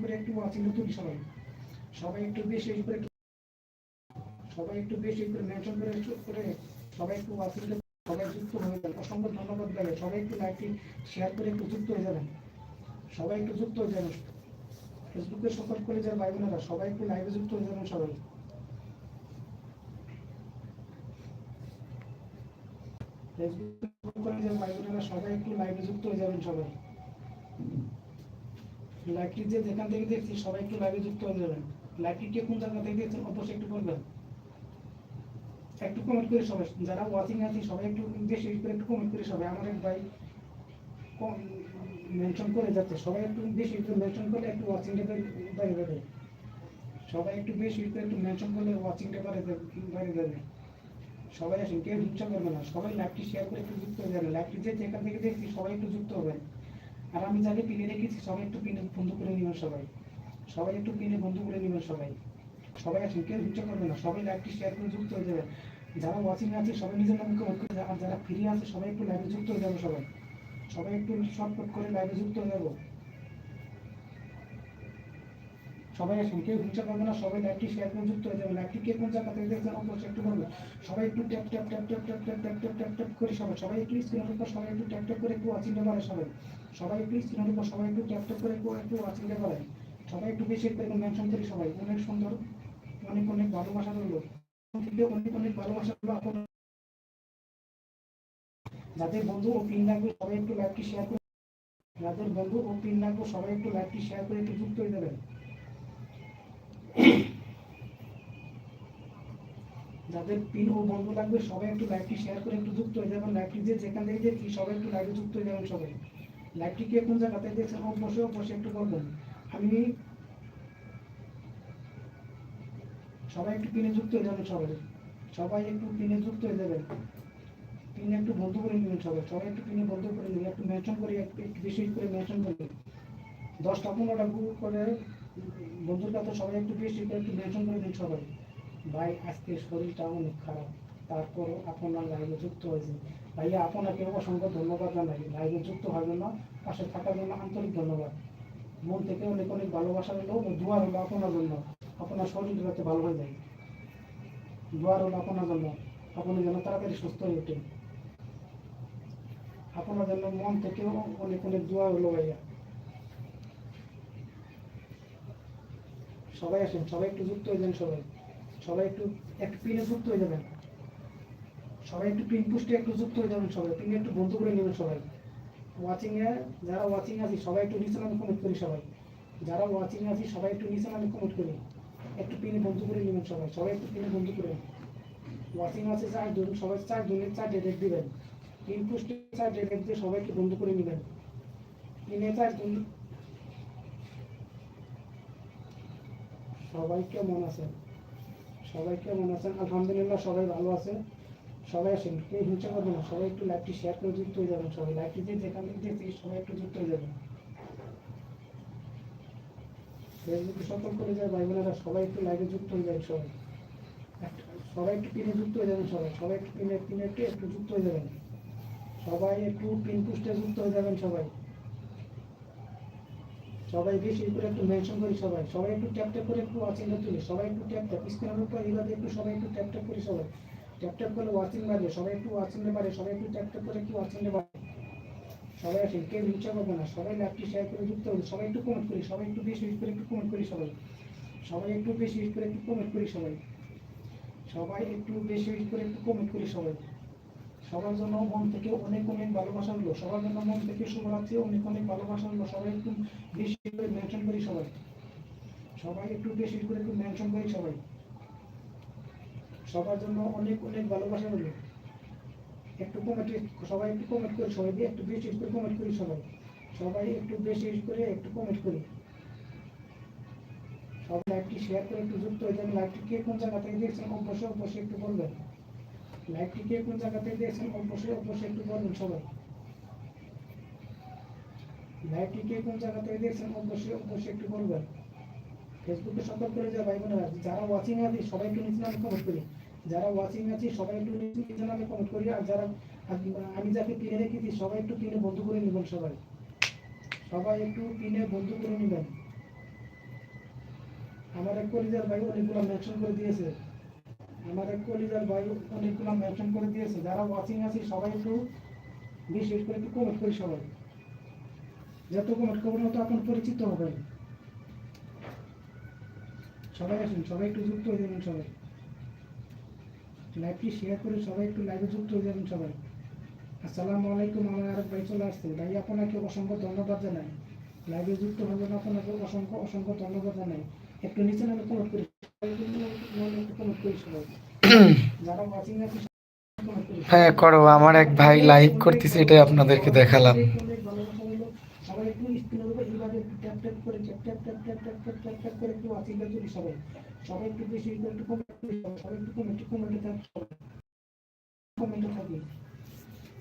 করে একটু ওয়াচিং তুলি সবাই। সবাই একটু বেশি করে সবাই একটু বেশি করে মেনশন করে করে সবাই একটু ওয়াচিং সবাই যুক্ত হয়ে যাবেন অসংখ্য ধন্যবাদ দেবে সবাই একটু লাইকটি শেয়ার করে একটু যুক্ত হয়ে যাবেন। সবাই একটু যুক্ত হয়ে যাবেন। ফেসবুকে সকল কলেজের ভাই বোনেরা, সবাই একটু লাইভে যুক্ত হয়ে যাবেন সবাই। ফেসবুকে সকল কলেজের ভাই বোনেরা, সবাই একটু লাইভে যুক্ত হয়ে যাবেন সবাই। লাইভটি যে যেখান থেকে দেখছি সবাই একটু লাইভে যুক্ত হয়ে যাবেন। লাইভটি কে কোন জায়গা থেকে দেখছেন, অবশ্যই একটু বলবেন। একটু কমেন্ট করে সবাই, যারা ওয়াচিং আছে, সবাই একটু বেশি করে একটু কমেন্ট করে সবাই। আমার এক ভাই মেনশন করে যাচ্ছে, সবাই একটু বেশি করে মেনশন করলে একটু ওয়াচিংটা বাইরে যাবে। সবাই একটু বেশি করে একটু মেনশন করলে ওয়াচিংটা বাইরে বাইরে যাবে সবাই আসেন, কেউ হিংসা করবে না। সবাই লাইভটি শেয়ার করে একটু যুক্ত হয়ে যাবে লাইভটি যে যেখান থেকে দেখছি সবাই একটু যুক্ত হবেন আর আমি যাকে পিনে রেখেছি, সবাই একটু পিনে বন্ধু করে নেবেন সবাই। সবাই একটু পিনে বন্ধু করে নেবেন সবাই। সবাই আসেন, কেউ হিংসা করবে না। সবাই লাইভটি শেয়ার করে যুক্ত হয়ে যাবে। যারা ওয়াচিং আছে, সবাই নিজের নামে কমেন্ট করে। আর যারা ফিরে আছে, সবাই একটু লাইভে যুক্ত হয়ে যাবে সবাই। সবাই একটু শর্টকাট করে লাইভে যুক্ত হয়ে যাব। সবাই আসেন, কেউ হিংসা করবে না, সবাই লাইভটি শেয়ার করে যুক্ত হয়ে যাবে। লাইভটি কে কোন জায়গা থেকে দেখছেন অবশ্যই একটু বলবে। সবাই একটু tap tap tap tap tap tap tap tap tap tap করে সবাই। সবাই একটু স্ক্রিনের উপর সবাই একটু ট্যাপ ট্যাপ করে একটু ওয়াচিংটা বাড়ে সবাই। সবাই একটু স্ক্রিনের উপর সবাই একটু ট্যাপ ট্যাপ করে একটু ওয়াচিংটা বাড়ায় সবাই একটু বেশি করে মেনশন করি সবাই। অনেক সুন্দর, অনেক অনেক ভালোবাসা রইল। অনেক অনেক ভালোবাসা রইল আপনার যাদের বন্ধু ও পিন লাগবে সবাই একটু লাইভটি শেয়ার করে যাদের বন্ধু ও পিন লাগবে সবাই একটু লাইভটি শেয়ার করে একটু যুক্ত হয়ে যাবেন। যাদের পিন ও বন্ধু লাগবে সবাই একটু লাইভটি শেয়ার করে একটু যুক্ত হয়ে যাবেন। লাইভটি যে যেখান থেকে দেখি সবাই একটু লাইভে যুক্ত হয়ে যাবেন সবাই। লাইভটি কে কোন জায়গাতে দেখছেন অবশ্যই বসে একটু বলবেন আমি সবাই একটু পিনে যুক্ত হয়ে যাবেন সবাই। সবাই একটু পিনে যুক্ত হয়ে যাবেন। পিনে একটু বন্ধ করে নেবেন সবাই। সবাই একটু পিনে বন্ধ করে নেবেন, একটু মেনশন করে, একটু বেশি করে মেনশন করবেন দশটা, পনেরোটা গ্রুপ করে বন্ধুর কাছে সবাই একটু বেশি করে একটু মেনশন করে দিন সবাই। ভাই আজকে শরীরটা অনেক খারাপ। তারপরও আপনার লাইভে যুক্ত হয়েছে। ভাইয়া, আপনাকে অসংখ্য ধন্যবাদ জানাই। লাইভে যুক্ত হওয়ার জন্য পাশে থাকার জন্য আন্তরিক ধন্যবাদ। মন থেকে অনেক অনেক ভালোবাসা হলো ও দোয়া হলো আপনার জন্য। আপনার শরীর যাতে ভালো হয়ে যায়। দোয়া হলো আপনার জন্য। আপনি যেন তাড়াতাড়ি সুস্থ হয়ে ওঠেন। আপনার জন্য মন থেকেও অনেক অনেক দোয়া হলো ভাইয়া। সবাই আসেন, সবাই একটু যুক্ত হয়ে যান সবাই। সবাই একটু একটু পিনে যুক্ত হয়ে যাবেন। সবাই একটু পিন পুষ্টে একটু যুক্ত হয়ে যাবেন সবাই। পিনে একটু বন্ধ করে নেবেন সবাই। ওয়াচিং এ, যারা ওয়াচিং আছি, সবাই একটু নিচে নামে কমেন্ট করি সবাই। যারা ওয়াচিং আছি, সবাই একটু নিচে নামে কমেন্ট করি। একটু পিনে বন্ধ করে নেবেন সবাই। সবাই একটু পিনে বন্ধ করে ওয়াচিং আছে চার জন সবাই চার জনের চার ডেট দিবেন। পিন পুষ্টে চার ডেট দিয়ে সবাইকে বন্ধ করে নেবেন। পিনে চার জন সবাই কেমন আছেন সবাই কেমন আছেন? আলহামদুলিল্লাহ সবাই ভালো আছে সবাই আসেন, কেউ হিংসা করবেন না, সবাই একটু লাইভটি শেয়ার করে যুক্ত হয়ে যাবেন সবাই। লাইভটি দিয়ে যেখান থেকে সবাই একটু যুক্ত হয়ে যাবেন। ফেসবুকে সকল করে যায় ভাই বোনেরা সবাই একটু লাইভে যুক্ত হয়ে যাবেন সবাই। সবাই একটু পিনে যুক্ত হয়ে যাবেন সবাই। সবাই একটু পিনে পিনে একটু যুক্ত হয়ে যাবেন। সবাই একটু পিন পুষ্টে যুক্ত হয়ে যাবেন সবাই। সবাই বেশি করে একটু মেনশন করি সবাই। সবাই একটু ট্যাপ ট্যাপ করে একটু ওয়াচিংটা তুলি। সবাই একটু ট্যাপ ট্যাপ স্ক্রিনের উপর এইভাবে একটু সবাই একটু ট্যাপ ট্যাপ করি সবাই। ট্যাপ ট্যাপ করলে ওয়াচিং বাড়বে সবাই একটু ওয়াচিংটা বাড়ে সবাই একটু ট্যাপ ট্যাপ করে একটু ওয়াচিংটা বাড়ে সবাই আসেন কেউ ইচ্ছা করবে না। সবাই লাইভটি শেয়ার করে যুক্ত হবে সবাই একটু কমেন্ট করি, সবাই একটু বেশি বেশি করে একটু কমেন্ট করি সবাই। সবাই একটু বেশি বেশি করে একটু কমেন্ট করি সবাই। সবাই একটু বেশি বেশি করে একটু কমেন্ট করি সবাই। সবার জন্য মন থেকে অনেক অনেক ভালোবাসা হলো। সবার জন্য মন থেকে শুভরাত্রি, অনেক অনেক ভালোবাসা হলো। সবাই একটু বেশি করে মেনশন করি সবাই। সবাই একটু বেশি করে একটু মেনশন করি সবাই। সবার জন্য অনেক অনেক ভালোবাসা হলো। একটু কমেন্ট সবাই একটু কমেন্ট করি, সবাই দিয়ে একটু বেশি করে কমেন্ট করি সবাই। সবাই একটু বেশি করে একটু কমেন্ট করি। সবাই লাইভটি শেয়ার করে একটু যুক্ত হয়ে যাবেন লাইভটি কে কোন জায়গা থেকে দেখছেন অবশ্যই অবশ্যই একটু বলবেন। কে কোন জায়গা থেকে একটু সবাই কে কোন জায়গা থেকে একটু বলবেন ফেসবুকে করে যায় ভাই বোনেরা যারা ওয়াচিং আছে, সবাই একটু নিচে নামে কমেন্ট করি। যারা ওয়াচিং আছে, সবাই একটু নিচে নামে কমেন্ট করি। আর যারা আমি যাকে পিনে রেখেছি, সবাই একটু পিনে বন্ধ করে নেবেন সবাই। সবাই একটু পিনে বন্ধ করে নেবেন। আমার এক কলিজার ভাই অনেকগুলো মেনশন করে দিয়েছে। কলিজার ভাই অনেকগুলো মেনশন করে দিয়েছে, যারা ওয়াচিং আছে সবাই একটু বিশেষ করে একটু কমেন্ট করি সবাই। যত কমেন্ট করবেন আপনার পরিচিত সবাই আসুন, সবাই একটু যুক্ত হয়ে যাবেন সবাই। লাইভটি শেয়ার করে সবাই একটু লাইভে যুক্ত হয়ে যাবেন সবাই। আসসালামু আলাইকুম, আমার আরেক ভাই চলে আসছে। ভাই, আপনাকে অসংখ্য ধন্যবাদ জানাই। লাইভে যুক্ত হবেন আপনাকে অসংখ্য অসংখ্য ধন্যবাদ জানাই। একটু নিচে নামে হ্যাঁ করো আমার এক ভাই লাইভ করতেছে এটাই আপনাদেরকে দেখালাম। সবাই একটু